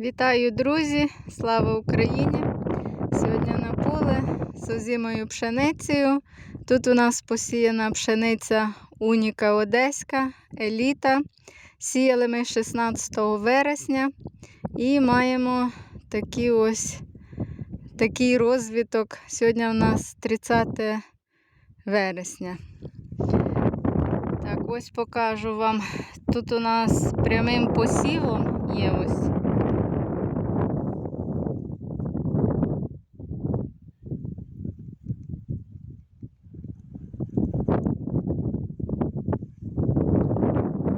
Вітаю, друзі! Слава Україні! Сьогодні на поле з озимою пшеницею. Тут у нас посіяна пшениця Уніка Одеська, еліта. Сіяли ми 16 вересня і маємо такі ось, такий розвиток. Сьогодні у нас 30 вересня. Так, ось покажу вам. Тут у нас прямим посівом є ось.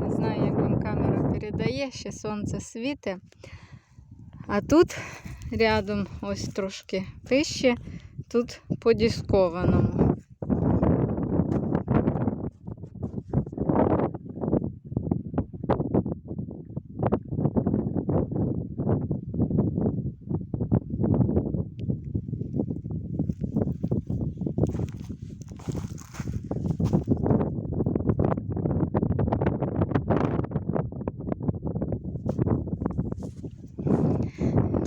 Не знаю, як вам передає, ще сонце світе. А тут рядом ось трошки вище, тут по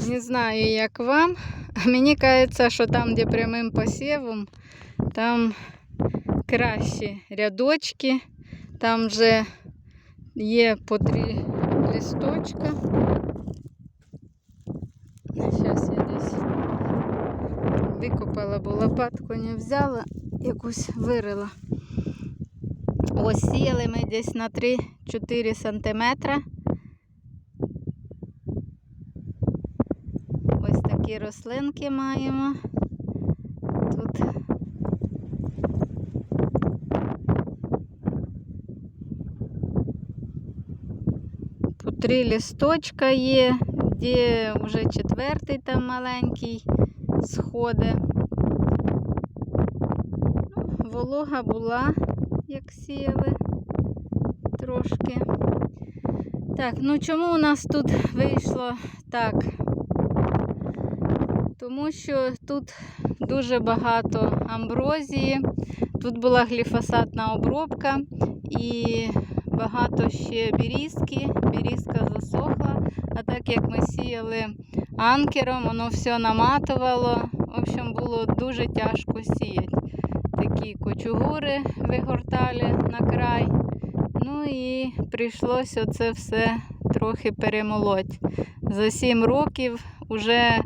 Не знаю, як вам. Мені кажеться, що там, де прямим посівом, там кращі рядочки, там вже є по три листочка. Зараз я десь викопала, бо лопатку не взяла, якусь вирила. Ось сіяли ми десь на 3-4 сантиметра. Ось такі рослинки маємо. Тут по три листочка є, де вже четвертий там маленький сходить. Ну, волога була, як сіяли трошки. Так, ну чому у нас тут вийшло так? Тому що тут дуже багато амброзії, тут була гліфосатна обробка і багато ще бірізки. Бірізка засохла. А так як ми сіяли анкером, воно все наматувало. В общем, було дуже тяжко сіяти. Такі кочугури вигортали на край. Ну і прийшлося це все трохи перемолоть. За 7 років вже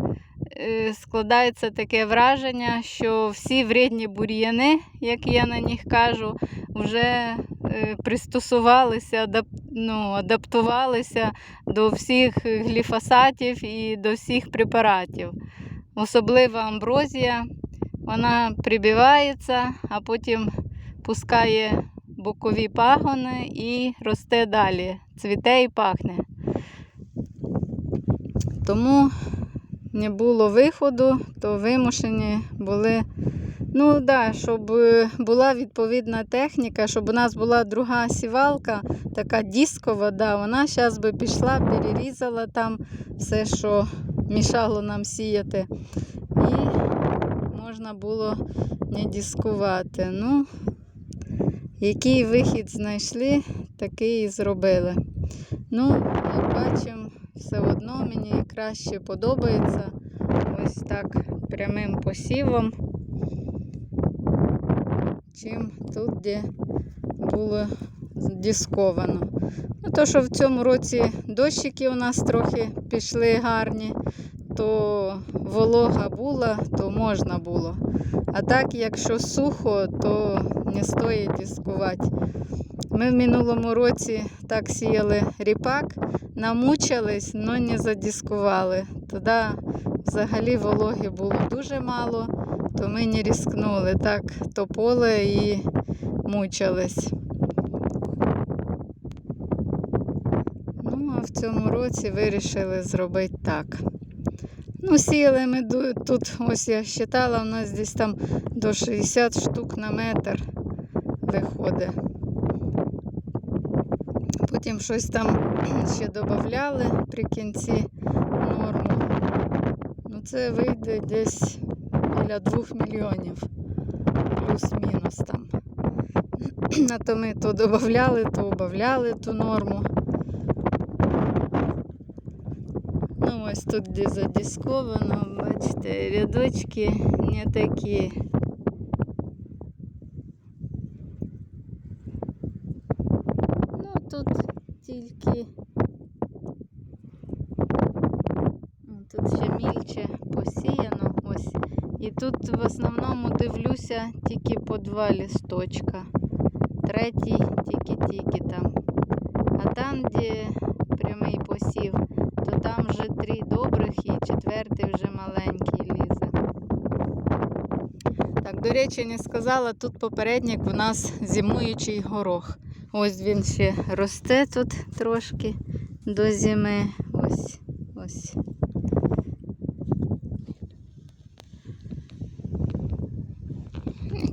складається таке враження, що всі вредні бур'яни, як я на них кажу, вже е, пристосувалися, адап, ну, адаптувалися до всіх гліфосатів і до всіх препаратів. Особливо амброзія, вона прибивається, а потім пускає бокові пагони і росте далі, цвіте і пахне. Тому не було виходу, то вимушені були. Ну да, щоб е, була відповідна техніка, щоб у нас була друга сівалка, така дискова, да, вона зараз би пішла, перерізала там все, що мішало нам сіяти. І можна було не дискувати. Ну, який вихід знайшли, такий і зробили. Ну, бачимо, мені краще подобається ось так прямим посівом, чим тут, де було дисковано. Ну, то, що в цьому році дощики у нас трохи пішли гарні, то волога була, то можна було. А так, якщо сухо, то не стоїть дискувати. Ми в минулому році так сіяли ріпак, намучились, але не задискували. Тоді взагалі вологи було дуже мало, то ми не рискнули. Так то поле і мучились. Ну, а в цьому році вирішили зробити так. Ну, сіяли ми тут, ось я считала, у нас десь там до 60 штук на метр виходить. Потім щось там ще додавали при кінці норму. Ну, це вийде десь біля 2 мільйонів. Плюс-мінус там. А то ми то додавали, то убавляли ту норму. Ну Ось тут де задісковано, бачите, рядочки не такі. Ну тут тільки. О, Тут ще мільче посіяно. Ось. І тут в основному дивлюся тільки по два лісточка. Третій тільки-тільки там. А там, де прямий посів, то там вже три добрих і четвертий вже маленький лізе. Так, до речі, не сказала, тут попередник у нас зимуючий горох. Ось він ще росте тут трошки до зими. Ось, ось.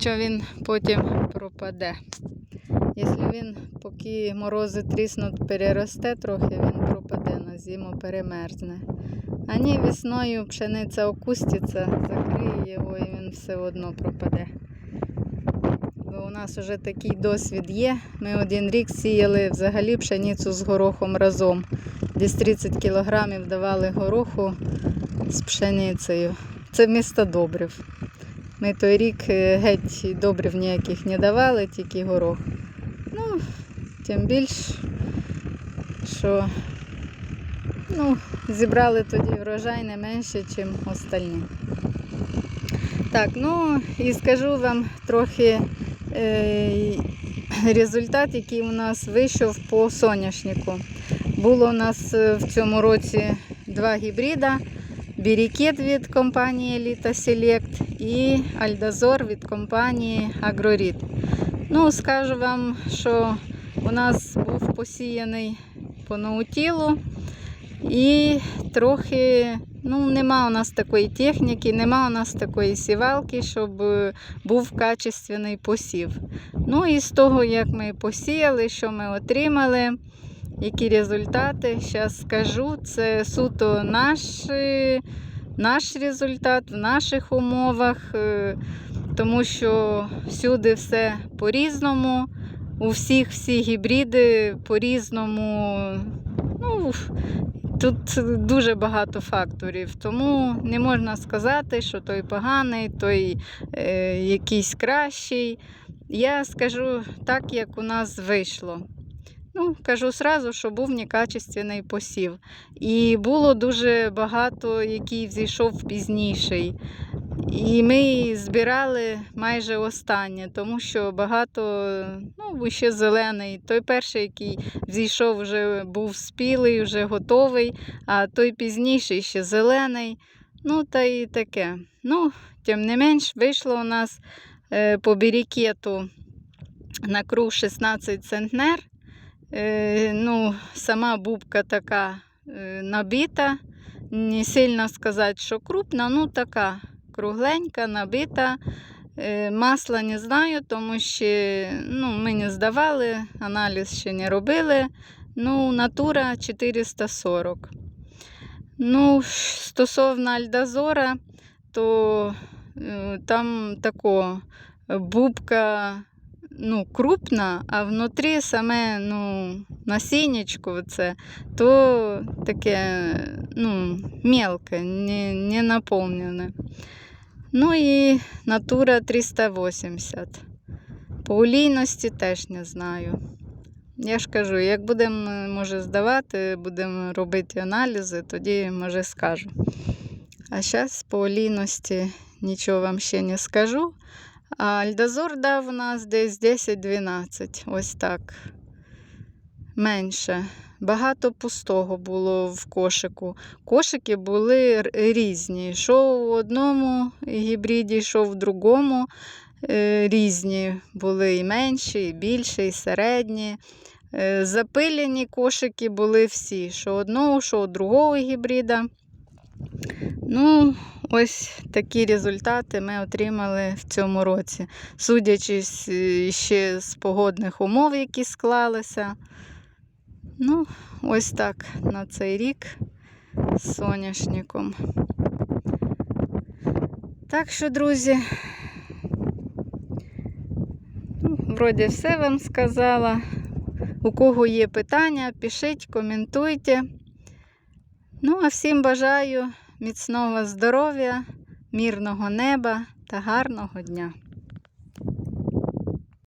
Що він потім пропаде. Якщо він, поки морози тріснуть, переросте трохи, він пропаде на зиму, перемерзне. А ні, весною пшениця окуститься, закриє його і він все одно пропаде. Бо у нас вже такий досвід є. Ми один рік сіяли взагалі пшеницю з горохом разом. Десь 30 кілограмів давали гороху з пшеницею. Це місто добрив. Ми той рік е, геть добрив ніяких не давали, тільки горох. Ну, тим більш, що ну, зібрали тоді врожай не менше, ніж остальні. Так, ну і скажу вам трохи е, результат, який у нас вийшов по соняшнику. Було у нас е, в цьому році два гібрида. Бірікет від компанії Elita Select і Альдазор від компанії Агрорід. Ну, скажу вам, що у нас був посіяний по наутілу і трохи, ну, нема у нас такої техніки, нема у нас такої сівалки, щоб е, був качественний посів. Ну і з того, як ми посіяли, що ми отримали, які результати, зараз скажу, це суто наш, е, наш результат в наших умовах, е, тому що всюди все по-різному. У всіх всі гібриди по-різному. Ну, тут дуже багато факторів, тому не можна сказати, що той поганий, той е, якийсь кращий. Я скажу так, як у нас вийшло. Ну, кажу сразу, що був некачественний посів. І було дуже багато, який взійшов пізніший. І ми збирали майже останнє, тому що багато, ну, ще зелений. Той перший, який взійшов, вже був спілий, вже готовий, а той пізніший ще зелений. Ну, та і таке. Ну, тим не менш, вийшло у нас е, по бірікету на круг 16 центнер. Е, ну, сама бубка така е, набита. Не сильно сказати, що крупна, ну така кругленька, набита. Е, Масла не знаю, тому що ну, ми не здавали, аналіз ще не робили. Ну, натура 440. Ну, стосовно Альдазора, то там тако бубка ну, крупна, а внутрі саме ну, насіннячко це, то таке ну, мелке, не, не наповнене. Ну і натура 380. По олійності теж не знаю. Я ж кажу, як будемо, може, здавати, будемо робити аналізи, тоді, може, скажу. А зараз по олійності нічого вам ще не скажу. А Альдозор дав у нас десь 10-12. Ось так. Менше. Багато пустого було в кошику. Кошики були різні. Йшов в одному гібриді, йшов в другому. Е, Різні були і менші, і більші, і середні. Е, Запилені кошики були всі, що одного, що другого гібрида. Ну, ось такі результати ми отримали в цьому році, судячи е, ще з погодних умов, які склалися. Ну, ось так на цей рік з соняшником. Так що, друзі, ну, вроді все вам сказала. У кого є питання, пишіть, коментуйте. Ну, а всім бажаю міцного здоров'я, мирного неба та гарного дня.